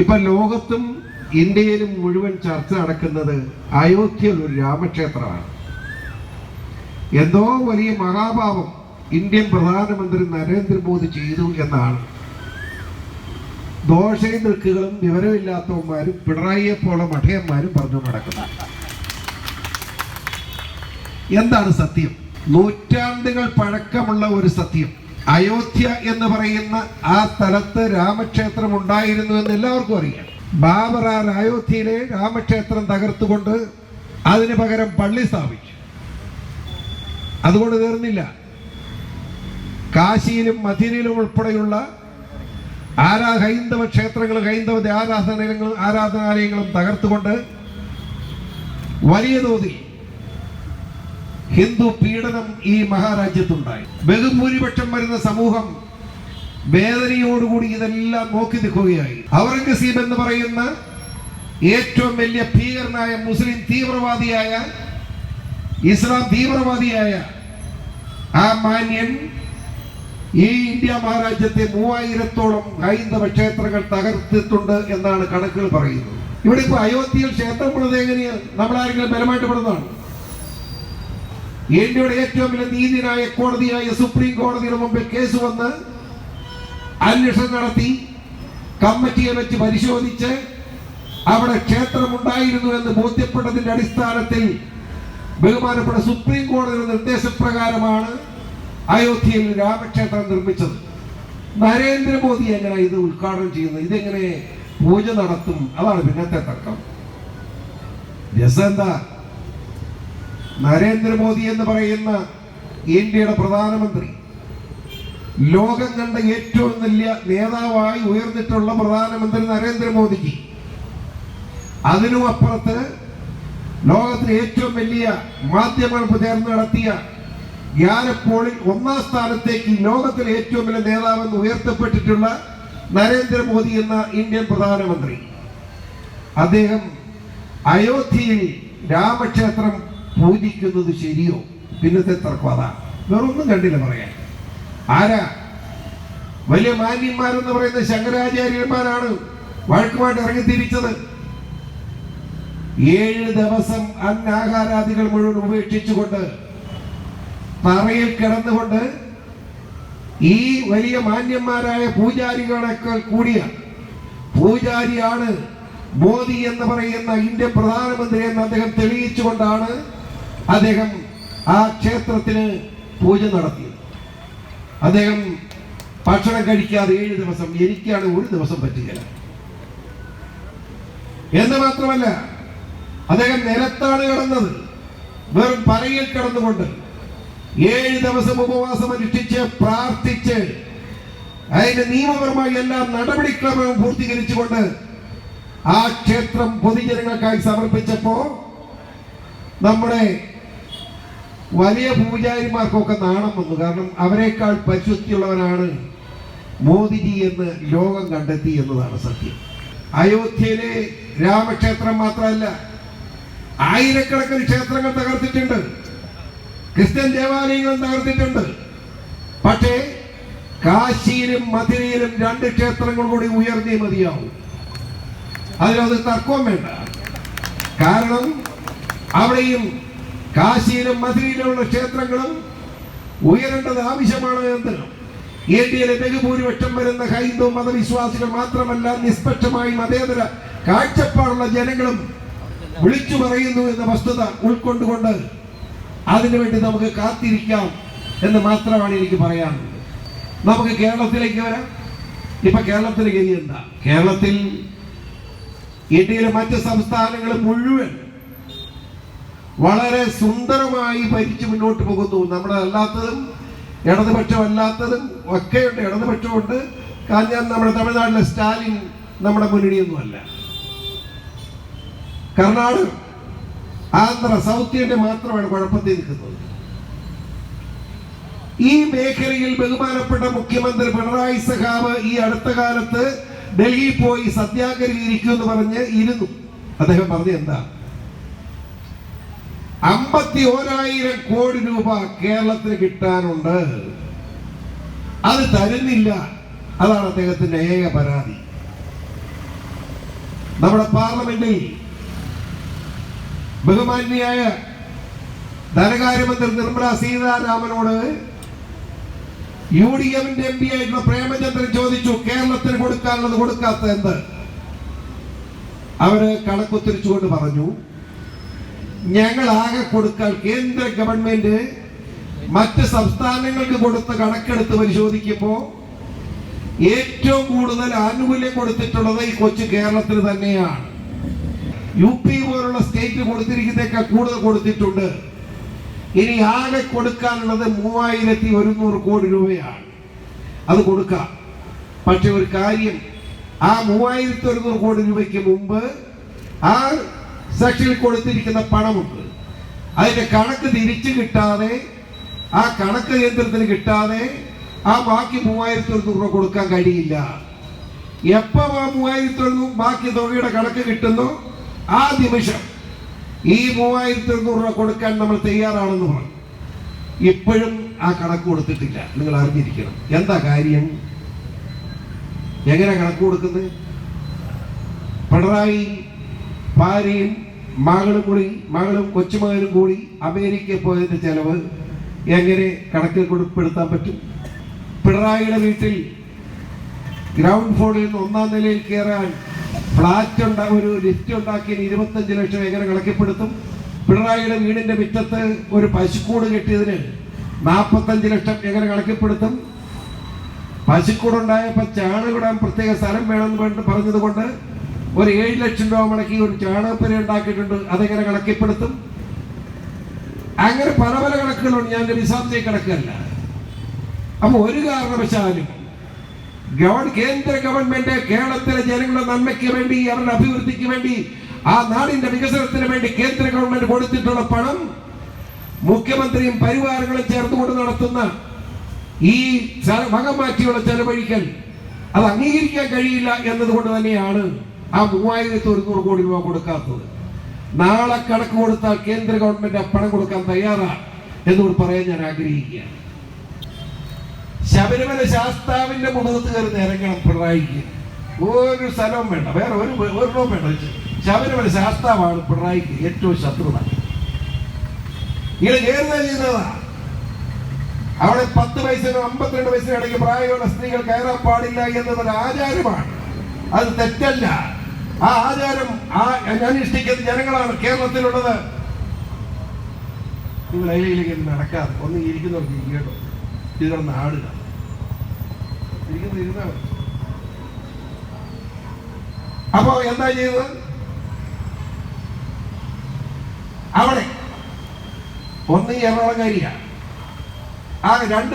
ഇപ്പൊ ലോകത്തും ഇന്ത്യയിലും മുഴുവൻ ചർച്ച നടക്കുന്നത് അയോധ്യയിൽ ഒരു രാമക്ഷേത്രമാണ്. എന്തോ വലിയ മഹാഭാവം ഇന്ത്യൻ പ്രധാനമന്ത്രി നരേന്ദ്രമോദി ചെയ്തു എന്നാണ്. ദോഷയും വിവരമില്ലാത്തവന്മാരും പിണറായിയെ പോലെ മഠയന്മാരും പറഞ്ഞു നടക്കുന്നത്. എന്താണ് സത്യം? നൂറ്റാണ്ടുകൾ പഴക്കമുള്ള ഒരു സത്യം. അയോധ്യ എന്ന് പറയുന്ന ആ സ്ഥലത്ത് രാമക്ഷേത്രം ഉണ്ടായിരുന്നു എന്ന് എല്ലാവർക്കും അറിയാം. ബാബർ ആ അയോധ്യയിലെ രാമക്ഷേത്രം തകർത്തുകൊണ്ട് അതിന് പകരം പള്ളി സ്ഥാപിച്ചു. അതുകൊണ്ട് തീർന്നില്ല. കാശിയിലും മദീനയിലും ഉൾപ്പെടെയുള്ള ആരാ ഹൈന്ദവ ക്ഷേത്രങ്ങളും ഹൈന്ദവ ആരാധനകളും ആരാധനാലയങ്ങളും തകർത്തുകൊണ്ട് വലിയ തോതിൽ ഹിന്ദു പീഡനം ഈ മഹാരാജ്യത്തുണ്ടായി. ബഹുഭൂരിപക്ഷം വരുന്ന സമൂഹം വേദനയോടുകൂടി ഇതെല്ലാം നോക്കി നിൽക്കുകയായി. ഔറംഗസീബ് എന്ന് പറയുന്ന ഏറ്റവും വലിയ ഭീകരനായ മുസ്ലിം തീവ്രവാദിയായ ഇസ്ലാം തീവ്രവാദിയായ ആ മാന്യൻ ഈ ഇന്ത്യ മഹാരാജ്യത്തെ മൂവായിരത്തോളം ഹൈന്ദവ ക്ഷേത്രങ്ങൾ തകർത്തിട്ടുണ്ട് എന്നാണ് കണക്കുകൾ പറയുന്നത്. ഇവിടെ ഇപ്പൊ അയോധ്യയിൽ ക്ഷേത്രം പണിത് എങ്ങനെയാണ്? നമ്മളാരെങ്കിലും ബലമായിട്ട് പെടുന്നതാണ്. ഇന്ത്യയുടെ ഏറ്റവും വലിയ നീതിനായ കോടതിയായ സുപ്രീം കോടതിയുടെ മുമ്പിൽ കേസ് വന്ന് അന്വേഷണം നടത്തി കമ്മിറ്റിയെ വെച്ച് പരിശോധിച്ച് അവിടെ ക്ഷേത്രമുണ്ടായിരുന്നു എന്ന് ബോധ്യപ്പെട്ടതിന്റെ അടിസ്ഥാനത്തിൽ ബഹുമാനപ്പെട്ട സുപ്രീം കോടതിയുടെ നിർദ്ദേശപ്രകാരമാണ് അയോധ്യയിൽ രാമക്ഷേത്രം നിർമ്മിച്ചത്. നരേന്ദ്രമോദി എങ്ങനെ ഇത് ഉദ്ഘാടനം ചെയ്യുന്നത് ഇതെങ്ങനെ പൂജ നടത്തും? അതാണ് പിന്നത്തെ തർക്കം. രസം എന്താ നരേന്ദ്രമോദി എന്ന് പറയുന്ന ഇന്ത്യയുടെ പ്രധാനമന്ത്രി ലോകം കണ്ട ഏറ്റവും വലിയ നേതാവായി ഉയർന്നിട്ടുള്ള പ്രധാനമന്ത്രി നരേന്ദ്രമോദിക്ക് അതിനും അപ്പുറത്ത് ലോകത്തിലെ ഏറ്റവും വലിയ മാധ്യമങ്ങൾ ചേർന്ന് നടത്തിയ ജ്ഞാനപ്പോളിൽ ഒന്നാം സ്ഥാനത്തേക്ക് ലോകത്തിലെ ഏറ്റവും വലിയ നേതാവെന്ന് ഉയർത്തപ്പെട്ടിട്ടുള്ള നരേന്ദ്രമോദി എന്ന ഇന്ത്യൻ പ്രധാനമന്ത്രി. അദ്ദേഹം അയോധ്യയിൽ രാമക്ഷേത്രം പൂജിക്കുന്നത് ശരിയോ? പിന്നത്തെ തർക്കം വേറൊന്നും കണ്ടില്ല പറയാൻ. ആരാ? വലിയ മാന്യന്മാരെന്ന് പറയുന്ന ശങ്കരാചാര്യന്മാരാണ് വഴക്കുമായിട്ട് ഇറങ്ങി തിരിച്ചത് ഏഴ് ദിവസം അന്നാഹാരാദികൾ മുഴുവൻ ഉപേക്ഷിച്ചുകൊണ്ട് തറയിൽ കിടന്നുകൊണ്ട് ഈ വലിയ മാന്യന്മാരായ പൂജാരികളെക്കാൾ കൂടിയ പൂജാരിയാണ് മോദി എന്ന് പറയുന്ന ഇന്ത്യൻ പ്രധാനമന്ത്രി എന്ന് അദ്ദേഹം തെളിയിച്ചുകൊണ്ടാണ് അദ്ദേഹം ആ ക്ഷേത്രത്തിന് പൂജ നടത്തി. അദ്ദേഹം ഭക്ഷണം കഴിക്കാതെ ഏഴ് ദിവസം എനിക്കാണ് ഒരു ദിവസം പറ്റുകയില്ല എന്ന് മാത്രമല്ല അദ്ദേഹം നിലത്താണ് കിടന്നത്. വെറും പറയിൽ കിടന്നുകൊണ്ട് ഏഴ് ദിവസം ഉപവാസം അനുഷ്ഠിച്ച് പ്രാർത്ഥിച്ച് അതിന്റെ നിയമപരമായി എല്ലാ നടപടിക്രമവും പൂർത്തീകരിച്ചുകൊണ്ട് ആ ക്ഷേത്രം പൊതുജനങ്ങൾക്കായി സമർപ്പിച്ചപ്പോ നമ്മുടെ വലിയ പൂജാരിമാർക്കൊക്കെ നാണം വന്നു. കാരണം അവരെക്കാൾ പരിശുദ്ധിയുള്ളവനാണ് മോദിജി എന്ന് ലോകം കണ്ടെത്തി എന്നതാണ് സത്യം. അയോധ്യയിലെ രാമക്ഷേത്രം മാത്രമല്ല ആയിരക്കണക്കിന് ക്ഷേത്രങ്ങൾ തകർത്തിട്ടുണ്ട്. ക്രിസ്ത്യൻ ദേവാലയങ്ങളും തകർത്തിട്ടുണ്ട്. പക്ഷേ കാശിയിലും മധുരയിലും രണ്ട് ക്ഷേത്രങ്ങൾ കൂടി ഉയർന്നേ മതിയാവും. അതിലത് തർക്കവും വേണ്ട. കാരണം അവിടെയും കാശിയിലും മധുരയിലുമുള്ള ക്ഷേത്രങ്ങളും ഉയരേണ്ടത് ആവശ്യമാണ് എന്ന് ഇന്ത്യയിലെ ബഹുഭൂരിപക്ഷം വരുന്ന ഹൈന്ദവ മതവിശ്വാസികൾ മാത്രമല്ല നിഷ്പക്ഷമായി മതേതര കാഴ്ചപ്പാടുള്ള ജനങ്ങളും വിളിച്ചു പറയുന്നു എന്ന വസ്തുത ഉൾക്കൊണ്ടുകൊണ്ട് അതിനുവേണ്ടി നമുക്ക് കാത്തിരിക്കാം എന്ന് മാത്രമാണ് എനിക്ക് പറയാനുള്ളത്. നമുക്ക് കേരളത്തിലേക്ക് വരാം. ഇപ്പൊ കേരളത്തിലെ ഗതി എന്താ കേരളത്തിൽ ഇന്ത്യയിലെ മറ്റ് സംസ്ഥാനങ്ങൾ മുഴുവൻ വളരെ സുന്ദരമായി ഭരിച്ചു മുന്നോട്ട് പോകുന്നു. നമ്മുടെ അല്ലാത്തതും ഇടതുപക്ഷമല്ലാത്തതും ഒക്കെയുണ്ട് ഇടതുപക്ഷമുണ്ട് കാരണം നമ്മുടെ തമിഴ്നാട്ടിലെ സ്റ്റാലിൻ നമ്മുടെ മുന്നണിയൊന്നുമല്ല. കർണാടക ആന്ധ്ര സൗത്ത് ഇന്ത്യ മാത്രമാണ് കുഴപ്പത്തിൽ നിൽക്കുന്നത്. ഈ മേഖലയിൽ ബഹുമാനപ്പെട്ട മുഖ്യമന്ത്രി പിണറായി സഖാവ് ഈ അടുത്ത കാലത്ത് ഡൽഹിയിൽ പോയി സത്യാഗ്രഹിക്കും എന്ന് പറഞ്ഞ് ഇരുന്നു. അദ്ദേഹം പറഞ്ഞു എന്താ? അമ്പത്തി ഓരായിരം കോടി രൂപ കേരളത്തിന് കിട്ടാനുണ്ട്. അത് തരുന്നില്ല. അതാണ് അദ്ദേഹത്തിന്റെ ഏക പരാതി. നമ്മുടെ പാർലമെന്റിൽ ബഹുമാന്യായ ധനകാര്യമന്ത്രി നിർമ്മല സീതാരാമനോട് യു ഡി എഫിന്റെ എം പി ആയിട്ടുള്ള പ്രേമചന്ദ്രൻ ചോദിച്ചു കേരളത്തിന് കൊടുക്കാനുള്ളത് കൊടുക്കാത്ത എന്ത് അവർ കണക്കുത്തിരിച്ചുകൊണ്ട് പറഞ്ഞു. ഞങ്ങൾ ആകെ കൊടുക്കാൻ കേന്ദ്ര ഗവൺമെന്റ് മറ്റ് സംസ്ഥാനങ്ങൾക്ക് കൊടുത്ത കണക്കെടുത്ത് പരിശോധിക്കുമ്പോൾ ഏറ്റവും കൂടുതൽ ആനുകൂല്യം കൊടുത്തിട്ടുള്ളത് ഈ കൊച്ചു കേരളത്തിന് തന്നെയാണ്. യു പി പോലുള്ള സ്റ്റേറ്റ് കൊടുത്തിരിക്കുന്നേക്കാൾ കൂടുതൽ കൊടുത്തിട്ടുണ്ട്. ഇനി ആകെ കൊടുക്കാനുള്ളത് മൂവായിരത്തി ഒരുന്നൂറ് കോടി രൂപയാണ്. അത് കൊടുക്കാം. പക്ഷെ ഒരു കാര്യം ആ മൂവായിരത്തി ഒരുന്നൂറ് കോടി രൂപയ്ക്ക് മുമ്പ് ആ സെക്ഷനിൽ കൊടുത്തിരിക്കുന്ന പണമുണ്ട്. അതിന്റെ കണക്ക് തിരിച്ചു കിട്ടാതെ ആ കണക്ക് കേന്ദ്രത്തിന് കിട്ടാതെ ആ ബാക്കി മൂവായിരത്തി ഒരുന്നൂറ് രൂപ കൊടുക്കാൻ കഴിയില്ല. എപ്പോ ആ മൂവായിരത്തി ഒരുന്നൂറ് ബാക്കി തുകയുടെ കണക്ക് കിട്ടുന്നു? ആ നിമിഷം ഈ മൂവായിരത്തി ഒരുന്നൂറ് രൂപ കൊടുക്കാൻ നമ്മൾ തയ്യാറാണെന്ന് പറഞ്ഞു. ഇപ്പോഴും ആ കണക്ക് കൊടുത്തിട്ടില്ല. നിങ്ങൾ അറിഞ്ഞിരിക്കണം. എന്താ കാര്യം? എങ്ങനെ കണക്ക് കൊടുക്കുന്നത്? പിണറായി ഭാര്യയും മകളും കൂടി മകളും കൊച്ചുമകനും കൂടി അമേരിക്കയിൽ പോയതിന്റെ ചെലവ് എങ്ങനെ കണക്കിൽ കൊടുപ്പെടുത്താൻ പറ്റും? പിണറായിയുടെ വീട്ടിൽ ഗ്രൗണ്ട് ഫ്ലോറിൽ നിന്ന് ഒന്നാം നിലയിൽ കയറാൻ ഫ്ലാറ്റ് ഉണ്ടാ ഒരു ലിഫ്റ്റ് ഉണ്ടാക്കിയതിന് ഇരുപത്തഞ്ച് ലക്ഷം എങ്ങനെ കണക്കിപ്പെടുത്തും പിണറായിയുടെ വീടിന്റെ മുറ്റത്ത് ഒരു പശുക്കൂട് കെട്ടിയതിന് നാൽപ്പത്തഞ്ച് ലക്ഷം എങ്ങനെ കണക്കിപ്പെടുത്തും പശുക്കൂടുണ്ടായപ്പോൾ ചാണകിടാൻ പ്രത്യേക സ്ഥലം വേണമെന്ന് പറഞ്ഞതുകൊണ്ട് പറഞ്ഞത് കൊണ്ട് ഒരു ഏഴ് ലക്ഷം രൂപ മുടക്കി ഒരു ചാണകപ്പുര ഉണ്ടാക്കിയിട്ടുണ്ട്. അതെങ്ങനെ കണക്കിപ്പെടുത്തും? അങ്ങനെ പല പല കണക്കുകളുണ്ട്. ഞാൻ എന്റെ കണക്കല്ല. അപ്പൊ ഒരു കാരണവശാലും ഗവൺ കേന്ദ്ര ഗവൺമെന്റ് കേരളത്തിലെ ജനങ്ങളുടെ നന്മയ്ക്ക് വേണ്ടി അവരുടെ അഭിവൃദ്ധിക്ക് വേണ്ടി ആ നാടിന്റെ വികസനത്തിന് വേണ്ടി കേന്ദ്ര ഗവൺമെന്റ് കൊടുത്തിട്ടുള്ള പണം മുഖ്യമന്ത്രിയും പരിവാരങ്ങളും ചേർന്നുകൊണ്ട് നടത്തുന്ന ഈ ച- വകം മാറ്റിയുള്ള ചെലവഴിക്കൽ അത് അംഗീകരിക്കാൻ കഴിയില്ല എന്നതുകൊണ്ട് തന്നെയാണ് ആ മൂവായിരത്തി ഒരുന്നൂറ് കോടി രൂപ കൊടുക്കാത്തത്. നാളെ കണക്ക് കൊടുത്താൽ കേന്ദ്ര ഗവൺമെന്റ് പണം കൊടുക്കാൻ തയ്യാറാണ് എന്നോട് പറയാൻ ഞാൻ ആഗ്രഹിക്കുകയാണ്. ശബരിമല ശാസ്താവിന്റെ മുഖത്ത് കയറി ഇറങ്ങണം പിണറായിക്ക് ഒരു സ്ഥലവും വേണ്ട വേറെ ഒരു ഒരെണ്ണവും വേണ്ട. ശബരിമല ശാസ്താവാണ് പിണറായിക്ക് ഏറ്റവും ശത്രുത ഇങ്ങനെ ചെയ്യുന്നതാ അവിടെ പത്ത് വയസ്സിനും അമ്പത്തിരണ്ട് വയസ്സിനും ഇടയ്ക്ക് പ്രായമുള്ള സ്ത്രീകൾ കയറാൻ പാടില്ല എന്നതൊരു ആചാരമാണ്. അത് തെറ്റല്ല. ആ ആചാരം ആ അനുഷ്ഠിക്കുന്ന ജനങ്ങളാണ് കേരളത്തിലുള്ളത്. നിങ്ങൾ അതിലേക്ക് നടക്കാതെ ഒന്ന് ഇരിക്കുന്നവർക്ക് ഇരിക്കട്ടോ ഇതിലൊന്ന് ആടുക ഇരിക്കുന്ന ഇരുന്നാ മതി. അപ്പോ എന്താ ചെയ്തത് അവിടെ ഒന്ന് എറണാകുളം എറണാകുളംകാരിയാണ് ആ രണ്ട്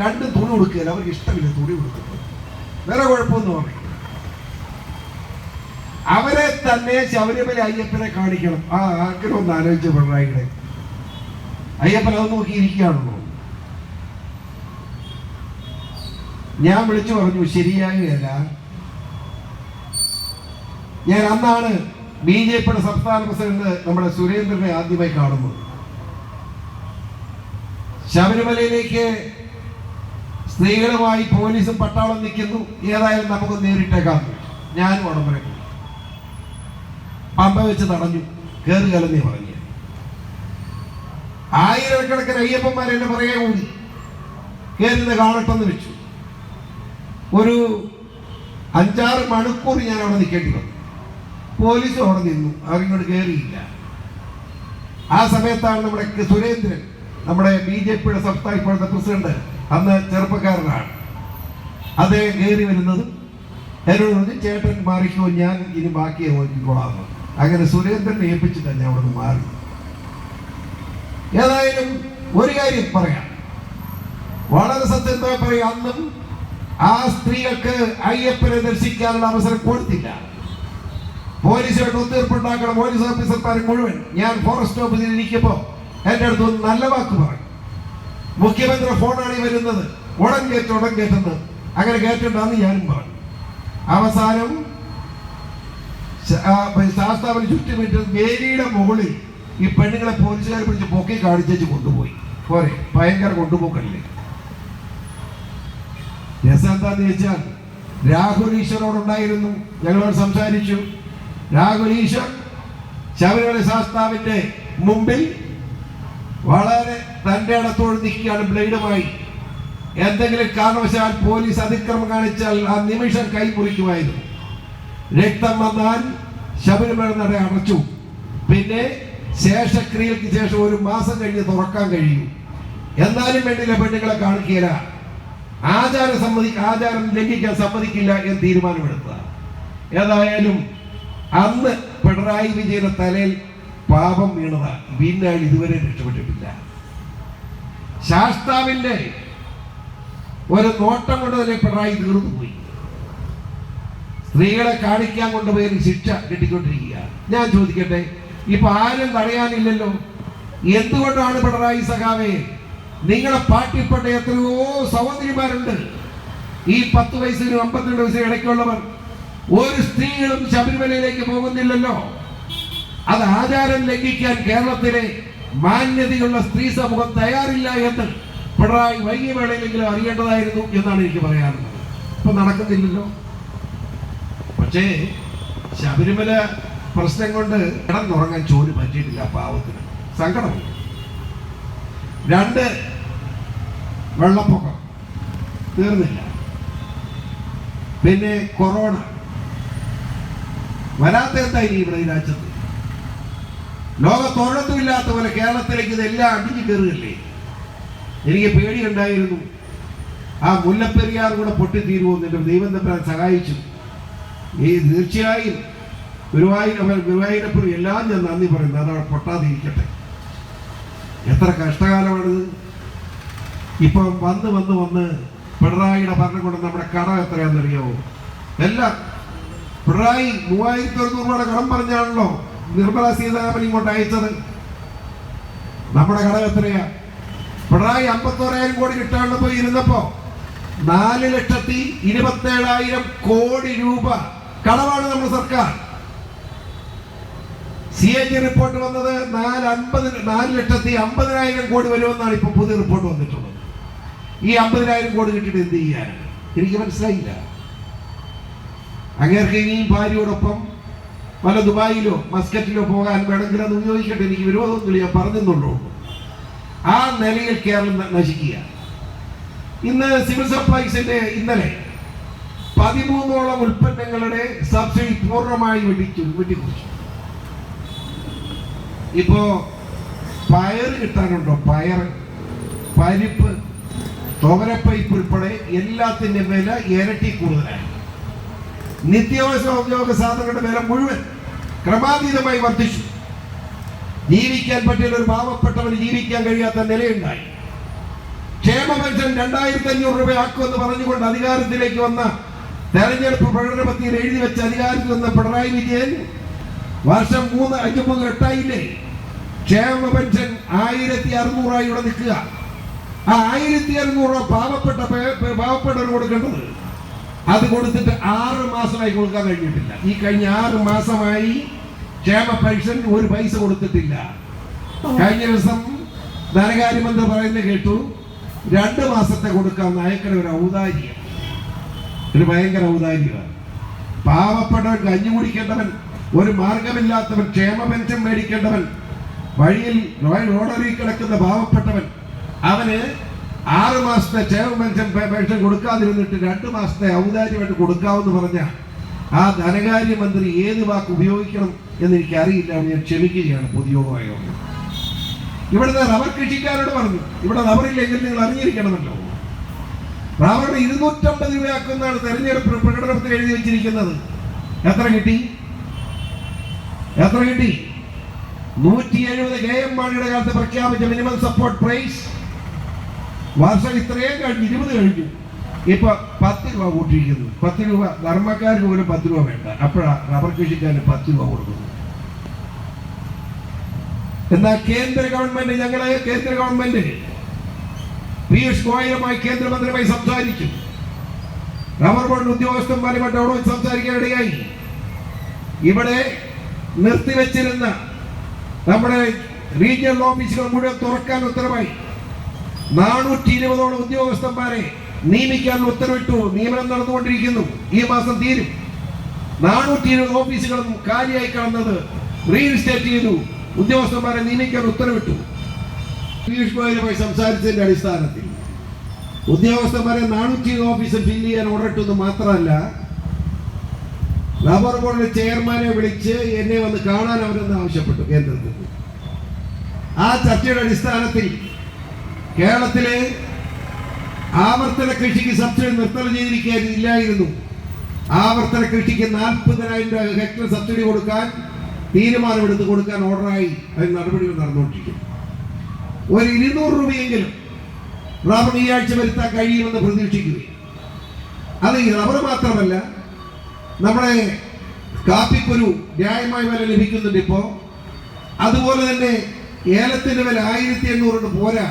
രണ്ട് തുണി കൊടുക്കുക അവർക്ക് ഇഷ്ടമില്ല തുണി കൊടുക്കുന്നത് വേറെ കുഴപ്പമൊന്നും പറയും അവരെ തന്നെ ശബരിമല അയ്യപ്പനെ കാണിക്കണം. ആ ആഗ്രഹം ഒന്ന് ആലോചിച്ച പിണറായിയുടെ. അയ്യപ്പൻ അത് നോക്കിയിരിക്കുകയാണല്ലോ. ഞാൻ വിളിച്ചു പറഞ്ഞു ശരിയാകുകയല്ല. ഞാൻ അന്നാണ് ബി ജെ പിയുടെ സംസ്ഥാന പ്രസിഡന്റ് നമ്മുടെ സുരേന്ദ്രനെ ആദ്യമായി കാണുന്നത്. ശബരിമലയിലേക്ക് സ്ത്രീകളുമായി പോലീസും പട്ടാളം നിൽക്കുന്നു. ഏതായാലും നമുക്ക് നേരിട്ടേക്കാം. ഞാനും ഉടമ്പര പമ്പ വെച്ച് തടഞ്ഞു. കയറി കലന്നേ പറഞ്ഞു ആയിരക്കണക്കിന് അയ്യപ്പന്മാർ പറയാൻ കൂടി. കയറുന്ന കാണട്ടെന്ന് വെച്ചു. ഒരു അഞ്ചാറ് മണിക്കൂർ ഞാൻ അവിടെ നിൽക്കേണ്ടി വന്നു. പോലീസും അവിടെ നിന്നു. അവരിങ്ങോട്ട് കയറിയില്ല ആ സമയത്താണ് നമ്മുടെ സുരേന്ദ്രൻ നമ്മുടെ ബി ജെ പിയുടെ സംസ്ഥാന ഇപ്പോഴത്തെ പ്രസിഡന്റ് അന്ന് ചെറുപ്പക്കാരനാണ്. അദ്ദേഹം കയറി വരുന്നത്. എന്നോട് പറഞ്ഞു ചേട്ടൻ മാറിക്കോ ഞാൻ ഇനി ബാക്കിയെ നോക്കിക്കോളാം എന്ന്." അങ്ങനെ സുരേന്ദ്രൻ ഏൽപ്പിച്ചിട്ടാണ് തന്നെ അവിടെ നിന്ന് മാറി. ഏതായാലും ഒരു കാര്യം പറയാം. വളരെ സത്യമായി പറയാം. അന്നും ആ സ്ത്രീകൾക്ക് അയ്യപ്പനെ ദർശിക്കാനുള്ള അവസരം കൊടുത്തില്ല. പോലീസുമായിട്ട് ഒത്തീർപ്പുണ്ടാക്കണം പോലീസ് ഓഫീസർമാർ മുഴുവൻ ഞാൻ ഫോറസ്റ്റ് ഓഫീസിൽ ഇരിക്കുമ്പോൾ എന്റെ അടുത്ത് ഒന്ന് നല്ല വാക്ക് പറയും. മുഖ്യമന്ത്രി ഫോണാണ് ഈ വരുന്നത്. ഉടൻ കയറ്റം ഉടൻ കയറ്റുന്നത് അങ്ങനെ കയറ്റണ്ടെന്ന് ഞാനും പറഞ്ഞു. അവസാനം ശാസ്താവിന് ചുറ്റുമിട്ട് മേരിയുടെ മുകളിൽ ഈ പെണ്ണുങ്ങളെ പോലീസുകാരെ പിടിച്ച് പൊക്കി കാണിച്ചു കൊണ്ടുപോയി. പോരെ ഭയങ്കര കൊണ്ടുപോക്കല്ലേ? രസം എന്താന്ന് ചോദിച്ചാൽ രാഹുൽ ഈശ്വരോടുണ്ടായിരുന്നു. ഞങ്ങളോട് സംസാരിച്ചു. രാഹുൽ ഈശ്വർ ശബരിമല ശാസ്താവിന്റെ മുമ്പിൽ വളരെ തന്റെ ഇടത്തോട് നിൽക്കുകയാണ് ബ്ലേഡുമായി. എന്തെങ്കിലും കാരണവശാൽ പോലീസ് അതിക്രമം കാണിച്ചാൽ ആ നിമിഷം കൈ മുറിക്കുമായിരുന്നു. രക്തം വന്നാൽ ശബരിമല നട അടച്ചു. പിന്നെ ശേഷക്രിയക്ക് ശേഷം ഒരു മാസം കഴിഞ്ഞ് തുറക്കാൻ കഴിയും. എന്നാലും വേണ്ടില്ല പെണ്ണുങ്ങളെ കാണിക്കില്ല ആചാരം സമ്മതി ആചാരം ലംഘിക്കാൻ സമ്മതിക്കില്ല എന്ന് തീരുമാനമെടുത്തത് ഏതായാലും അന്ന് പിണറായി വിജയന്റെ തലയിൽ പാപം വീണതാണ് അയാൾ ഇതുവരെ രക്ഷപ്പെട്ടിട്ടില്ല. ശാസ്താവിന്റെ ഒരു നോട്ടം കൊണ്ട് തന്നെ പിണറായി തീർന്നു പോയി സ്ത്രീകളെ കാണിക്കാൻ കൊണ്ടുപോയി ശിക്ഷ കിട്ടിക്കൊണ്ടിരിക്കുക ഞാൻ ചോദിക്കട്ടെ ഇപ്പൊ ആരും തടയാനില്ലല്ലോ എന്തുകൊണ്ടാണ് പിണറായി സഖാവേ നിങ്ങളെ പാർട്ടിപ്പെട്ട എത്രയോ സഹോദരിമാരുണ്ട്. ഈ പത്ത് വയസ്സിനും അമ്പത്തിരണ്ട് വയസ്സിനും ഇടയ്ക്കുള്ളവർ ഒരു സ്ത്രീകളും ശബരിമലയിലേക്ക് പോകുന്നില്ലല്ലോ. അത് ആചാരം ലംഘിക്കാൻ കേരളത്തിലെ മാന്യതയുള്ള സ്ത്രീ സമൂഹം തയ്യാറില്ല എന്ന് പിണറായി വൈകിയ വേളയിലെങ്കിലും അറിയേണ്ടതായിരുന്നു എന്നാണ് എനിക്ക് പറയാറുള്ളത് ഇപ്പൊ നടക്കുന്നില്ലല്ലോ. പക്ഷേ ശബരിമല പ്രശ്നം കൊണ്ട് കിടന്നുറങ്ങാൻ ചോര് പറ്റിയിട്ടില്ല പാവത്തിന്. സങ്കടം രണ്ട് വെള്ളപ്പൊക്കം തീർന്നില്ല. പിന്നെ കൊറോണ. വരാത്ത എന്താ ഇനി ഇവിടെ ഈ രാജ്യത്ത്? ലോകത്തൊരിടത്തും ഇല്ലാത്ത പോലെ കേരളത്തിലേക്ക് ഇതെല്ലാം അടിഞ്ഞു കയറുകയല്ലേ? എനിക്ക് പേടിയുണ്ടായിരുന്നു. ആ മുല്ലപ്പെരിയാർ കൂടെ പൊട്ടിത്തീരുമോ എന്നിട്ട് ദൈവം തമ്മിൽ സഹായിച്ചു. ഈ തീർച്ചയായും ഗുരുവായൂർ ഗുരുവായൂരപ്പുറം എല്ലാം ഞാൻ നന്ദി പറയുന്നു. അതവിടെ പൊട്ടാതിരിക്കട്ടെ. എത്ര കഷ്ടകാലമാണിത്. ഇപ്പം വന്ന് വന്ന് വന്ന് പിണറായിയുടെ ഭരണം കൊണ്ട് നമ്മുടെ കടം എത്രയാണെന്നറിയാവോ? എല്ലാം പിണറായി മൂവായിരത്തി ഒരുന്നൂറ് രൂപയുടെ കടം പറഞ്ഞാണല്ലോ നിർമ്മല സീതാരാമൻ ഇങ്ങോട്ട് അയച്ചത്. നമ്മുടെ കടം എത്രയാ? പിണറായി അമ്പത്തോരായിരം കോടി കിട്ടാണ്ട് പോയി ഇരുന്നപ്പോ നാല് ലക്ഷത്തി ഇരുപത്തേഴായിരം കോടി രൂപ കടമാണ് നമ്മുടെ സർക്കാർ. സി എ ജി റിപ്പോർട്ട് വന്നത് നാല് അൻപത് നാല് ലക്ഷത്തി അമ്പതിനായിരം കോടി വരുമെന്നാണ് ഇപ്പൊ പുതിയ റിപ്പോർട്ട് വന്നിട്ടുള്ളത്. ഈ അമ്പതിനായിരം കോടി കിട്ടിയിട്ട് എന്ത് ചെയ്യാനാണ്? എനിക്ക് മനസ്സിലായില്ല. അങ്ങേർക്ക് ഇനിയും ഭാര്യയോടൊപ്പം പല ദുബായിലോ മസ്കറ്റിലോ പോകാൻ വേണമെങ്കിൽ അത് ഉപയോഗിക്കട്ടെ. എനിക്ക് വിരോധമൊന്നുമില്ല ഞാൻ പറഞ്ഞെന്നുള്ളൂ. ആ നിലയിൽ കേരളം നശിക്കുക ഇന്ന് സിവിൽ സപ്ലൈസിന്റെ ഇന്നലെ പതിമൂന്നോളം ഉൽപ്പന്നങ്ങളുടെ സബ്സിഡി പൂർണമായി വെടിച്ചു വെട്ടിക്കുറിച്ചു ഇപ്പോ പയർ കിട്ടാനുണ്ടോ? പയർ പരിപ്പ് തോരപ്പൈപ്പ് ഉൾപ്പെടെ എല്ലാത്തിന്റെ വില ഇരട്ടി കൂടുതലാണ്. നിത്യാവശ്യ ഉദ്യോഗ സാധനങ്ങളുടെ വില മുഴുവൻ ക്രമാതീതമായി വർദ്ധിച്ചു. ജീവിക്കാൻ പറ്റിയ ഒരു പാവപ്പെട്ടവന് ജീവിക്കാൻ കഴിയാത്ത നിലയുണ്ടായി. ക്ഷേമ പെൻഷൻ രണ്ടായിരത്തി അഞ്ഞൂറ് രൂപ ആക്കുമെന്ന് പറഞ്ഞുകൊണ്ട് അധികാരത്തിലേക്ക് വന്ന തെരഞ്ഞെടുപ്പ് പ്രകടന പത്രികയിൽ എഴുതി വെച്ച അധികാരത്തിൽ വന്ന പിണറായി വിജയൻ വർഷം മൂന്ന് അഞ്ചു മൂന്ന് എട്ടായില്ലേ? ക്ഷേമ പെൻഷൻ ആയിരത്തി അറുന്നൂറായി ഇവിടെ നിൽക്കുക. ആ ആയിരത്തി അറുന്നൂറ് പാവപ്പെട്ട പാവപ്പെട്ടവർ കൊടുക്കേണ്ടത്? അത് കൊടുത്തിട്ട് ആറ് മാസമായി കൊടുക്കാൻ കഴിഞ്ഞിട്ടില്ല. ഈ കഴിഞ്ഞ ആറ് മാസമായി ക്ഷേമ പെൻഷൻ ഒരു പൈസ കൊടുത്തിട്ടില്ല. കഴിഞ്ഞ ദിവസം ധനകാര്യമന്ത്രി പറയുന്നത് കേട്ടു. രണ്ട് മാസത്തെ കൊടുക്കാൻ അയക്കണ ഒരു ഔദാര്യം. ഒരു ഭയങ്കര ഔദാര്യമാണ്. പാവപ്പെട്ടവൻ കഞ്ഞു കുടിക്കേണ്ടവൻ ഒരു മാർഗമില്ലാത്തവൻ ക്ഷേമ പെൻഷൻ മേടിക്കേണ്ടവൻ വഴിയിൽ റോഡറിൽ കിടക്കുന്ന പാവപ്പെട്ടവൻ അവന് ആറ് മാസത്തെ ക്ഷേമ പെൻഷൻ പെൻഷൻ കൊടുക്കാതിരുന്നിട്ട് രണ്ട് മാസത്തെ ഔദാര്യമായിട്ട് കൊടുക്കാമെന്ന് പറഞ്ഞ ആ ധനകാര്യമന്ത്രി ഏത് വാക്ക് ഉപയോഗിക്കണം എന്ന് എനിക്കറിയില്ല. അവൻ ഞാൻ ക്ഷമിക്കുകയാണ് പൊതുയോഗമായോണ്ട് ഇവിടുത്തെ റബ്ബർ കൃഷിക്കാരോട് പറഞ്ഞു. ഇവിടെ റബ്ബറില്ലെങ്കിൽ നിങ്ങൾ അറിഞ്ഞിരിക്കണമല്ലോ റബ്ബറിന് ഇരുന്നൂറ്റമ്പത് രൂപയാക്കുന്നതാണ് തെരഞ്ഞെടുപ്പ് പ്രകടനത്തിൽ എഴുതി വെച്ചിരിക്കുന്നത്. എത്ര കിട്ടി? എത്ര കിട്ടി? നൂറ്റി എഴുപത് കെ എം മാണിയുടെ കാലത്ത് പ്രഖ്യാപിച്ച മിനിമം സപ്പോർട്ട് പ്രൈസ് വർഷം ഇത്രയും കഴിഞ്ഞു ഇരുപത് കഴിഞ്ഞു. ഇപ്പൊ പത്ത് രൂപ കൂട്ടിയിരിക്കുന്നു. പത്ത് രൂപ ധർമ്മക്കാർക്ക് പോലും പത്ത് രൂപ വേണ്ട. അപ്പോഴാണ് റബ്ബർ കൃഷിക്കാരന് പത്ത് രൂപ കൊടുക്കുന്നു എന്നാൽ കേന്ദ്ര ഗവൺമെന്റ് ഞങ്ങളെ കേന്ദ്ര ഗവൺമെന്റ് പീയൂഷ് ഗോയലുമായി കേന്ദ്രമന്ത്രിയുമായി സംസാരിച്ചു റബ്ബർ ബോർഡ് ഉദ്യോഗസ്ഥന്മാരുമായിട്ട് അവിടെ സംസാരിക്കാനിടയായി. ഇവിടെ നിർത്തിവെച്ചിരുന്ന നമ്മുടെ റീജിയണൽ ഓഫീസുകൾ മുഴുവൻ തുറക്കാൻ ഉത്തരവായി. നാനൂറ്റി ഇരുപതോളം ഉദ്യോഗസ്ഥന്മാരെ നിയമിക്കാൻ ഉത്തരവിട്ടു. നിയമനം നടന്നുകൊണ്ടിരിക്കുന്നു. ഈ മാസം തീരും. നാനൂറ്റി ഇരുപത് ഓഫീസുകളും കാലിയായി കാണുന്നത് റീഇൻസ്റ്റേറ്റ് ചെയ്തു. ഉദ്യോഗസ്ഥന്മാരെ നിയമിക്കാൻ ഉത്തരവിട്ടു. പീയൂഷ് ഗോയലുമായി സംസാരിച്ചതിന്റെ അടിസ്ഥാനത്തിൽ. ഉദ്യോഗസ്ഥന്മാരെ നാനൂറ്റി ഓഫീസ് ഫില്ല് ചെയ്യാൻ ഓർഡർ ഇട്ടെന്ന് മാത്രമല്ല റബ്ബർ ബോർഡിന്റെ ചെയർമാനെ വിളിച്ച് എന്നെ വന്ന് കാണാൻ അവരെന്ന് ആവശ്യപ്പെട്ടു കേന്ദ്രത്തിൽ. ആ ചർച്ചയുടെ അടിസ്ഥാനത്തിൽ കേരളത്തിലെ ആവർത്തന കൃഷിക്ക് സബ്സിഡി നിർത്തലം ചെയ്തിരിക്കാൻ ഇല്ലായിരുന്നു. ആവർത്തന കൃഷിക്ക് നാൽപ്പതിനായിരം രൂപ ഹെക്ടർ സബ്സിഡി കൊടുക്കാൻ തീരുമാനമെടുത്ത് കൊടുക്കാൻ ഓർഡറായി അതിന് നടപടികൾ നടന്നുകൊണ്ടിരിക്കുന്നു. ഒരു ഇരുന്നൂറ് രൂപയെങ്കിലും റബ്ബർ ഈ ആഴ്ച വരുത്താൻ കഴിയുമെന്ന് പ്രതീക്ഷിക്കുകയും അത് ഈ റബ്ബർ മാത്രമല്ല നമ്മുടെ കാപ്പിക്കൊരു ന്യായമായ വില ലഭിക്കുന്നുണ്ട് ഇപ്പോൾ അതുപോലെ തന്നെ ഏലത്തിന്റെ വില ആയിരത്തി എണ്ണൂറിന് പോരാ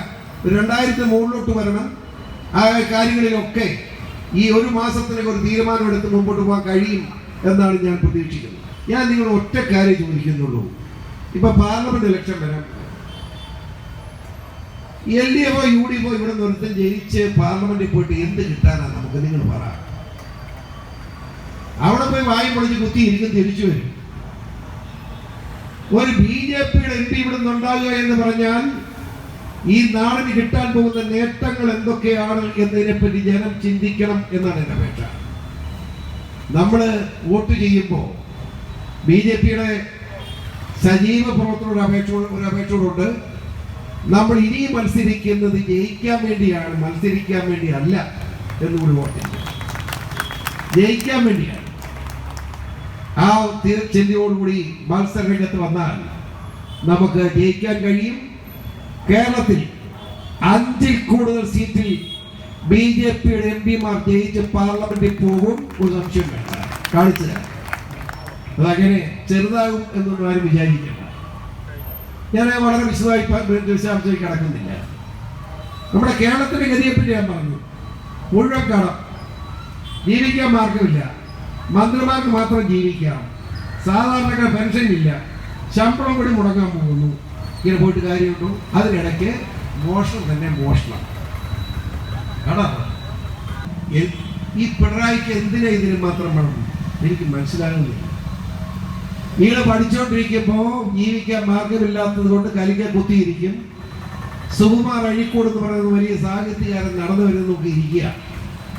രണ്ടായിരത്തി മുകളിലോട്ട് വരണം. ആ കാര്യങ്ങളിലൊക്കെ ഈ ഒരു മാസത്തിനൊക്കെ ഒരു തീരുമാനമെടുത്ത് മുമ്പോട്ട് പോകാൻ കഴിയും എന്നാണ് ഞാൻ പ്രതീക്ഷിക്കുന്നത്. ഞാൻ നിങ്ങൾ ഒറ്റ കാര്യം ചോദിക്കുന്നുള്ളൂ. ഇപ്പം പാർലമെന്റ് ഇലക്ഷൻ വരാൻ എൽ ഡി എഫോ യു ഡി എഫോ ഇവിടെ നിർത്തം ജയിച്ച് പാർലമെന്റിൽ പോയിട്ട് എന്ത് കിട്ടാനാ നമുക്ക്? നിങ്ങൾ പറ. അവിടെ പോയി വായി പൊളിച്ച് കുത്തി ഇരിക്കും തിരിച്ചു വരും. ഒരു ബി ജെ പിയുടെ എം പി ഇവിടെ നിന്നുണ്ടാകുക എന്ന് പറഞ്ഞാൽ ഈ നാടിന് കിട്ടാൻ പോകുന്ന നേട്ടങ്ങൾ എന്തൊക്കെയാണ് എന്നതിനെപ്പറ്റി ജനം ചിന്തിക്കണം എന്നാണ് എന്റെ അപേക്ഷ. നമ്മൾ വോട്ട് ചെയ്യുമ്പോൾ ബി ജെ പിയുടെ സജീവ പ്രവർത്തനയുടെ അപേക്ഷ ഒരു അപേക്ഷയോടുണ്ട്. നമ്മൾ ഇനി മത്സരിക്കുന്നത് ജയിക്കാൻ വേണ്ടിയാണ്. മത്സരിക്കാൻ വേണ്ടിയല്ല എന്നുകൂടി ചെയ്യും ജയിക്കാൻ വേണ്ടിയാണ്. ആ ചിന്തയോടുകൂടി മത്സരരംഗത്ത് വന്നാൽ നമുക്ക് ജയിക്കാൻ കഴിയും. കേരളത്തിൽ അഞ്ചിൽ കൂടുതൽ സീറ്റിൽ ബി ജെ പിയുടെ എം പിമാർ ജയിച്ച് പാർലമെന്റിൽ പോകും ഒരു സംശയം വേണ്ട. കാണിച്ചു അതങ്ങനെ ചെറുതാകും എന്നൊന്നും ആരും വിചാരിക്കണ്ട ഞാൻ വളരെ വിശദമായി വിശദാംശത്തിൽ കിടക്കുന്നില്ല. നമ്മുടെ കേരളത്തിന്റെ ഗതിയെപ്പറ്റി ഞാൻ പറഞ്ഞു. മുഴുവൻ കടം ജീവിക്കാൻ മാർഗമില്ല മന്ത്രിമാർക്ക് മാത്രം ജീവിക്കാം. സാധാരണക്കാർ പെൻഷൻ ഇല്ല. ശമ്പളം കൂടി മുടങ്ങാൻ പോകുന്നു. ഇങ്ങനെ പോയിട്ട് കാര്യമുണ്ടോ? അതിനിടയ്ക്ക് മോഷണം തന്നെ മോഷണം. കടാ. ഈ പിണറായിക്ക് എന്തിനാ ഇതിന് മാത്രം പണം? എനിക്ക് മനസ്സിലാകുന്നില്ല. നിങ്ങൾ പഠിച്ചുകൊണ്ടിരിക്കുമ്പോൾ ജീവിക്കാൻ മാർഗമില്ലാത്തത് കൊണ്ട് കലിക്ക കുത്തിയിരിക്കും. സുകുമാർ അഴിക്കോട് എന്ന് പറയുന്ന വലിയ സാഹിത്യകാരൻ നടന്നു വരുന്ന നോക്കി ഇരിക്കുക.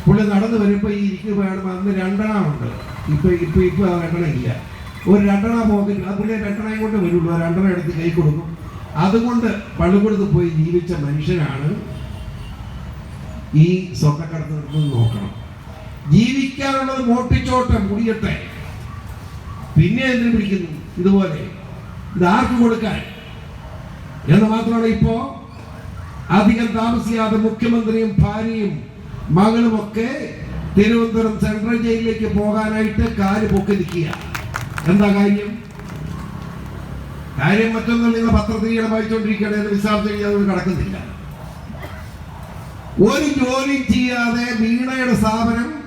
പുള്ളി നടന്നു വരുമ്പോൾ ഈ ഇരിക്കുമ്പോഴാണ് അന്ന് രണ്ടെണ്ണമുണ്ട് ഇപ്പൊ ഇപ്പൊ ഇപ്പൊ ആ രണ്ടെണ്ണ ഇല്ല. ഒരു രണ്ടെണ്ണ പോകില്ല ആ പുള്ളിയെ രണ്ടെണ്ണയും കൊണ്ട് വരുള്ളൂ. ആ രണ്ടെണ്ണ എടുത്ത് കൈ കൊടുക്കും. അതുകൊണ്ട് പള്ളിക്കൂടത്ത് പോയി ജീവിച്ച മനുഷ്യനാണ് ഈ സ്വർണക്കടത്ത് നോക്കണം. ജീവിക്കാനുള്ളത് മോട്ടിച്ചോട്ടെ മുടിയട്ടെ. പിന്നെ എന്തിനു പിടിക്കുന്നു? ഇതുപോലെ. ഇത് ആർക്ക് കൊടുക്കാൻ? എന്ന് മാത്രമാണ് ഇപ്പോ അധികം താമസിയാതെ മുഖ്യമന്ത്രിയും ഭാര്യയും മകളും ഒക്കെ തിരുവനന്തപുരം സെൻട്രൽ ജയിലിലേക്ക് പോകാനായിട്ട് കാൽ പൊക്കി നിൽക്കുക. എന്താ കാര്യം? കാര്യം മറ്റൊന്നും നിങ്ങൾ പത്രത്തിൽ ഇങ്ങനെ വായിച്ചുകൊണ്ടിരിക്കുകയാണ് വിശാംശം ചെയ്യാതെ കിടക്കുന്നില്ല ഒരു ജോലി ചെയ്യാതെ വീണയുടെ സ്ഥാപനം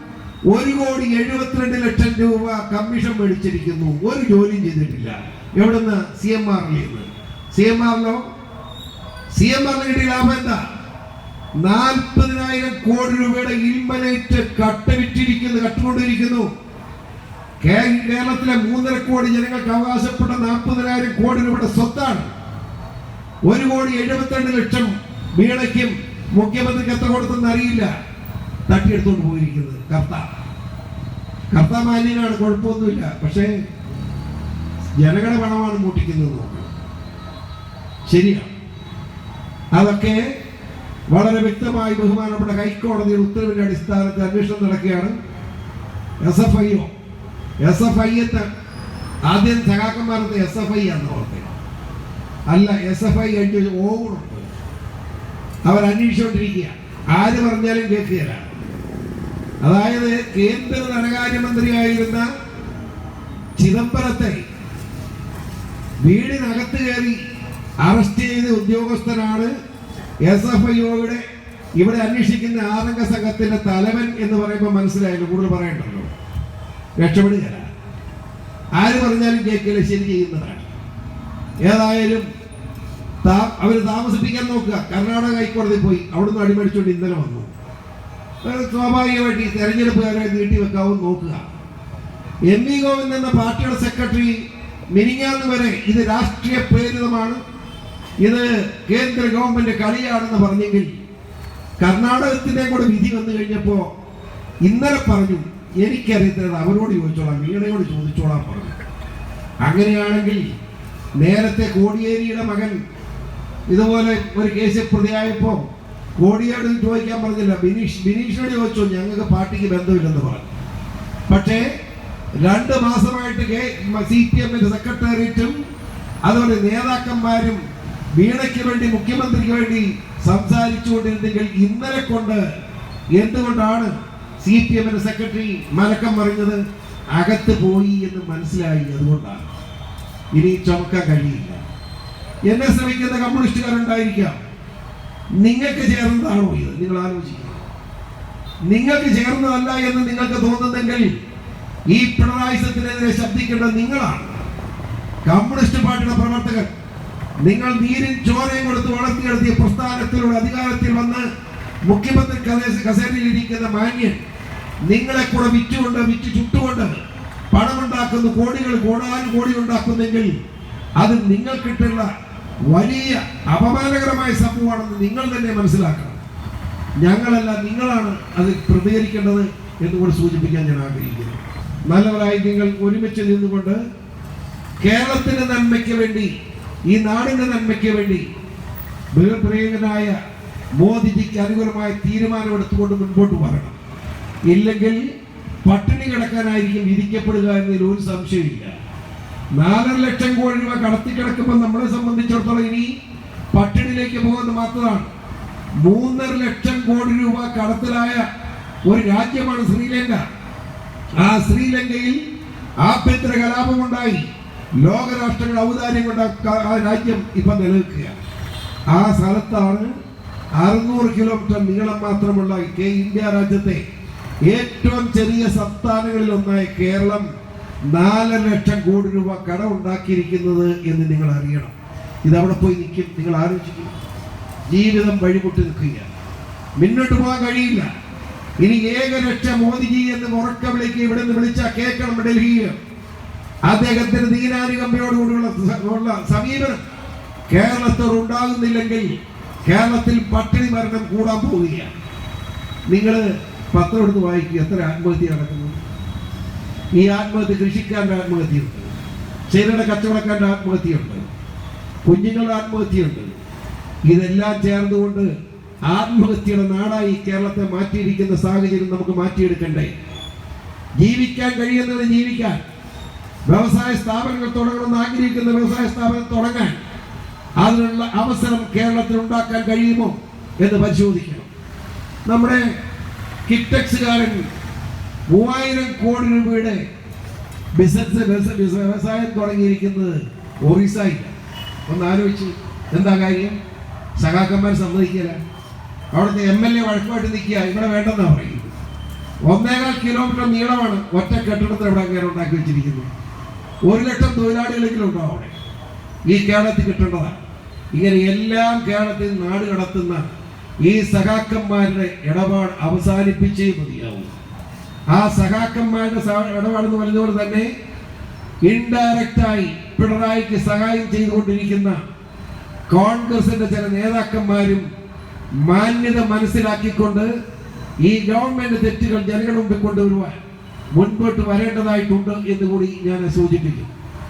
ഒരു കോടി എഴുപത്തിരണ്ട് ലക്ഷം രൂപ കമ്മീഷൻ മേടിച്ചിരിക്കുന്നു. ഒരു ജോലിയും ചെയ്തിട്ടില്ല. എവിടുന്ന്? സി എം ആറിൽ നിന്ന്. സി എം ആറിലോ സി എം ആറിന് കിട്ടിയ ലാഭം എന്താ? നാൽപ്പതിനായിരം കോടി രൂപയുടെ ഇൽമനേറ്റ് കട്ട വിറ്റിരിക്കുന്നു കട്ടുകൊണ്ടിരിക്കുന്നു. കേരളത്തിലെ മൂന്നര കോടി ജനങ്ങൾക്ക് അവകാശപ്പെട്ട നാൽപ്പതിനായിരം കോടി രൂപയുടെ സ്വത്താണ്. ഒരു കോടി എഴുപത്തിരണ്ട് ലക്ഷം വീണയ്ക്കും മുഖ്യമന്ത്രിക്ക് എത്ര കൊടുത്തെന്ന് അറിയില്ല. തട്ടിയെടുത്തോണ്ട് പോയിരിക്കുന്നത്. കർത്ത. കർത്ത മാലിന്യമാണ് കുഴപ്പമൊന്നുമില്ല. പക്ഷേ ജനങ്ങളെ പണമാണ് മൂട്ടിക്കുന്നത് ശരിയാണ് അതൊക്കെ വളരെ വ്യക്തമായി ബഹുമാനപ്പെട്ട ഹൈക്കോടതിയുടെ ഉത്തരവിന്റെ അടിസ്ഥാനത്തിൽ അന്വേഷണം നടക്കുകയാണ്. S F I O. S F I ആദ്യം സഖാക്കന്മാർക്ക് എസ് എഫ് ഐ എന്ന് ഓർത്തത് അല്ല എസ് എഫ് ഐ ഓവുണ്ട് അവർ അന്വേഷിച്ചുകൊണ്ടിരിക്കുക ആര് പറഞ്ഞാലും കേൾക്കുകയില്ല. അതായത് കേന്ദ്ര ധനകാര്യമന്ത്രിയായിരുന്ന ചിദംബരത്തെ വീടിനകത്ത് കയറി അറസ്റ്റ് ചെയ്ത ഉദ്യോഗസ്ഥനാണ് എസ് എഫ് ഐ ഒയുടെ ഇവിടെ അന്വേഷിക്കുന്ന ആതങ്ക സംഘത്തിന്റെ തലവൻ എന്ന് പറയുമ്പോൾ മനസ്സിലായില്ല കൂടുതൽ പറയണ്ടല്ലോ. രക്ഷപ്പെടുക ആര് പറഞ്ഞാലും കേൾക്കില്ല ശരി ചെയ്യുന്നതാണ്. ഏതായാലും അവർ താമസിപ്പിക്കാൻ നോക്കുക. കർണാടക ഹൈക്കോടതി പോയി. അവിടുന്ന് അടിമടിച്ചുകൊണ്ട് ഇന്നലെ വന്നു. സ്വാഭാവികമായിട്ട് ഈ തെരഞ്ഞെടുപ്പുകാരെ നീട്ടി വെക്കാവും നോക്കുക. എം വി ഗോവിന്ദ് എന്ന പാർട്ടിയുടെ സെക്രട്ടറി മിനിങ്ങാന്ന് വരെ ഇത് രാഷ്ട്രീയ പ്രേരിതമാണ്. ഇത് കേന്ദ്ര ഗവൺമെന്റ് കളിയാണെന്ന് പറഞ്ഞെങ്കിൽ കർണാടകത്തിന്റെ കൂടെ വിധി വന്നു കഴിഞ്ഞപ്പോ ഇന്നലെ പറഞ്ഞു എനിക്കറിയത്തേത് അവരോട് ചോദിച്ചോളാം വീണയോട് ചോദിച്ചോളാം പറഞ്ഞു. അങ്ങനെയാണെങ്കിൽ നേരത്തെ കോടിയേരിയുടെ മകൻ ഇതുപോലെ ഒരു കേസിൽ പ്രതിയായപ്പോ കോടിയോട് ചോദിക്കാൻ പറഞ്ഞില്ല. ബിനീഷ് ബിനീഷിനോട് ചോദിച്ചു ഞങ്ങൾക്ക് പാർട്ടിക്ക് ബന്ധമില്ലെന്ന് പറഞ്ഞു. പക്ഷേ രണ്ട് മാസമായിട്ട് സി പി എമ്മിന്റെ സെക്രട്ടേറിയറ്റും അതുപോലെ നേതാക്കന്മാരും വീണയ്ക്ക് വേണ്ടി മുഖ്യമന്ത്രിക്ക് വേണ്ടി സംസാരിച്ചുകൊണ്ടിരുന്നെങ്കിൽ ഇന്നലെ കൊണ്ട് എന്തുകൊണ്ടാണ് സി പി എമ്മിന്റെ സെക്രട്ടറി മലക്കം പറഞ്ഞത് അകത്ത് പോയി എന്ന് മനസ്സിലായി. അതുകൊണ്ടാണ്. ഇനി ചുമക്കാൻ കഴിയില്ല. എന്നെ ശ്രമിക്കുന്ന കമ്മ്യൂണിസ്റ്റുകാരുണ്ടായിരിക്കാം. നിങ്ങൾക്ക് ചേർന്നതാണോ ഇത്? നിങ്ങൾ ആലോചിക്കുക. നിങ്ങൾക്ക് ചേർന്നതല്ല എന്ന് നിങ്ങൾക്ക് തോന്നുന്നെങ്കിൽ ഈ പിണറായിസത്തിനെതിരെ ശബ്ദിക്കേണ്ട നിങ്ങളാണ്. കമ്മ്യൂണിസ്റ്റ് പാർട്ടിയുടെ പ്രവർത്തകർ. നിങ്ങൾ നീരും ചോരയും കൊടുത്ത് വളർത്തിയെടുത്തിയ പ്രസ്ഥാനത്തിലൂടെ അധികാരത്തിൽ വന്ന് മുഖ്യമന്ത്രി കസേരയിൽ ഇരിക്കുന്ന മാന്യൻ നിങ്ങളെ കൂടെ വിറ്റുകൊണ്ട് വിറ്റ് ചുട്ടുകൊണ്ട് പണമുണ്ടാക്കുന്നു കോടികൾ കോടാനും കോടി ഉണ്ടാക്കുന്നെങ്കിൽ അത് നിങ്ങൾക്കിട്ടുള്ള വലിയ അപമാനകരമായ സംഭവമാണെന്ന് നിങ്ങൾ തന്നെ മനസ്സിലാക്കണം. ഞങ്ങളല്ല നിങ്ങളാണ് അത് പ്രതികരിക്കേണ്ടത് എന്ന് കൂടെ സൂചിപ്പിക്കാൻ ഞാൻ ആഗ്രഹിക്കുന്നു. നല്ലവരായി നിങ്ങൾ ഒരുമിച്ച് നിന്നുകൊണ്ട് കേരളത്തിന്റെ നന്മയ്ക്ക് വേണ്ടി ഈ നാടിന്റെ നന്മയ്ക്ക് വേണ്ടി ബഹുപ്രിയങ്കനായ മോദിജിക്ക് അനുകൂലമായ തീരുമാനമെടുത്തുകൊണ്ട് മുൻപോട്ട് വരണം. ഇല്ലെങ്കിൽ പട്ടിണി കിടക്കാനായിരിക്കും വിധിക്കപ്പെടുക എന്നതിൽ ഒരു സംശയമില്ല നാലര ലക്ഷം കോടി രൂപ കടത്തി കിടക്കുമ്പോൾ നമ്മളെ സംബന്ധിച്ചിടത്തോളം ഇനി പട്ടിണിയിലേക്ക് പോകുന്നത് മാത്രമാണ്. മൂന്നര ലക്ഷം കോടി രൂപ കടത്തിലായ ഒരു രാജ്യമാണ് ശ്രീലങ്ക. ആ ശ്രീലങ്കയിൽ ആഭ്യന്തര കലാപമുണ്ടായി. ലോകരാഷ്ട്രങ്ങൾ ഔദാര്യം കൊണ്ട് ആ രാജ്യം ഇപ്പൊ നിലനിൽക്കുക ആ സ്ഥലത്താണ് അറുന്നൂറ് കിലോമീറ്റർ നീളം മാത്രമുള്ള കെ ഇന്ത്യ രാജ്യത്തെ ഏറ്റവും ചെറിയ സംസ്ഥാനങ്ങളിൽ ഒന്നായ കേരളം നാല് ലക്ഷം കോടി രൂപ കടം ഉണ്ടാക്കിയിരിക്കുന്നത് എന്ന് നിങ്ങൾ അറിയണം. ഇതവിടെ പോയി നിൽക്കും. നിങ്ങൾ ആലോചിക്കും. ജീവിതം വഴിമുട്ടി നിൽക്കുക മുന്നോട്ട് പോകാൻ കഴിയില്ല. ഇനി ഏകരക്ഷ മോദിജി എന്ന് ഉറക്ക വിളിക്ക് ഇവിടെ നിന്ന് വിളിച്ചാൽ കേൾക്കണം ഡൽഹിയിൽ. അദ്ദേഹത്തിന് ദീനാനുകമ്പയോടുകൂടിയുള്ള ഉള്ള സമീപനം കേരളത്തോട് ഉണ്ടാകുന്നില്ലെങ്കിൽ കേരളത്തിൽ പട്ടിണി മരണം കൂടാൻ പോവുകയാണ്. നിങ്ങൾ പത്രം എടുത്ത് വായിക്കുക എത്ര ആത്മഹത്യ നടക്കുന്നു? ഈ ആത്മഹത്യ കൃഷിക്കാരന്റെ ആത്മഹത്യയുണ്ട്. ചെറുകിട കച്ചവടക്കാരന്റെ ആത്മഹത്യയുണ്ട്. കുഞ്ഞുങ്ങളുടെ ആത്മഹത്യയുണ്ട്. ഇതെല്ലാം ചേർന്നുകൊണ്ട് ആത്മഹത്യയുടെ നാടായി കേരളത്തെ മാറ്റിയിരിക്കുന്ന സാഹചര്യം നമുക്ക് മാറ്റിയെടുക്കണ്ടേ? ജീവിക്കാൻ കഴിയുന്നത് ജീവിക്കാൻ. വ്യവസായ സ്ഥാപനങ്ങൾ തുടങ്ങണമെന്ന് ആഗ്രഹിക്കുന്ന വ്യവസായ സ്ഥാപനം തുടങ്ങാൻ. അതിനുള്ള അവസരം കേരളത്തിൽ ഉണ്ടാക്കാൻ കഴിയുമോ എന്ന് പരിശോധിക്കണം. നമ്മുടെ കിറ്റക്സുകാരൻ മൂവായിരം കോടി രൂപയുടെ ബിസിനസ് വ്യവസായം തുടങ്ങിയിരിക്കുന്നത് ഒറീസായി ഒന്ന് ആലോചിച്ച് എന്താ കാര്യം? സഖാക്കന്മാർ സമ്മതിക്കില്ല. അവിടുത്തെ എം എൽ എ വഴക്കുമായിട്ട് നിൽക്കുക ഇവിടെ വേണ്ടെന്നാ പറയുന്നത്. ഒന്നേകാൽ കിലോമീറ്റർ നീളമാണ് ഒറ്റ കെട്ടിടത്തിൽ ഇവിടെ അങ്ങനെ ഉണ്ടാക്കി വെച്ചിരിക്കുന്നത്. ഒരു ലക്ഷം തൊഴിലാളികളെങ്കിലും ഉണ്ടാവും അവിടെ? ഈ കേരളത്തിൽ കിട്ടേണ്ടതാണ്. ഇങ്ങനെ എല്ലാം കേരളത്തിൽ നാട് കടത്തുന്ന ഈ സഖാക്കന്മാരുടെ ഇടപാട് അവസാനിപ്പിച്ചേ മതിയാവും. ആ സഹാക്കന്മാരുടെ സഹ- ഇടപാടെന്ന് പറഞ്ഞതുപോലെ തന്നെ ഇൻഡയറക്റ്റായി പിണറായിക്ക് സഹായം ചെയ്തുകൊണ്ടിരിക്കുന്ന കോൺഗ്രസിന്റെ ചില നേതാക്കന്മാരും മാന്യത മനസ്സിലാക്കിക്കൊണ്ട് ഈ ഗവൺമെന്റ് തെറ്റുകൾ ജനങ്ങളുടെ മുമ്പിൽ കൊണ്ടുവരുവാൻ മുൻപോട്ട് വരേണ്ടതായിട്ടുണ്ട് എന്ന് കൂടി ഞാൻ സൂചിപ്പിക്കും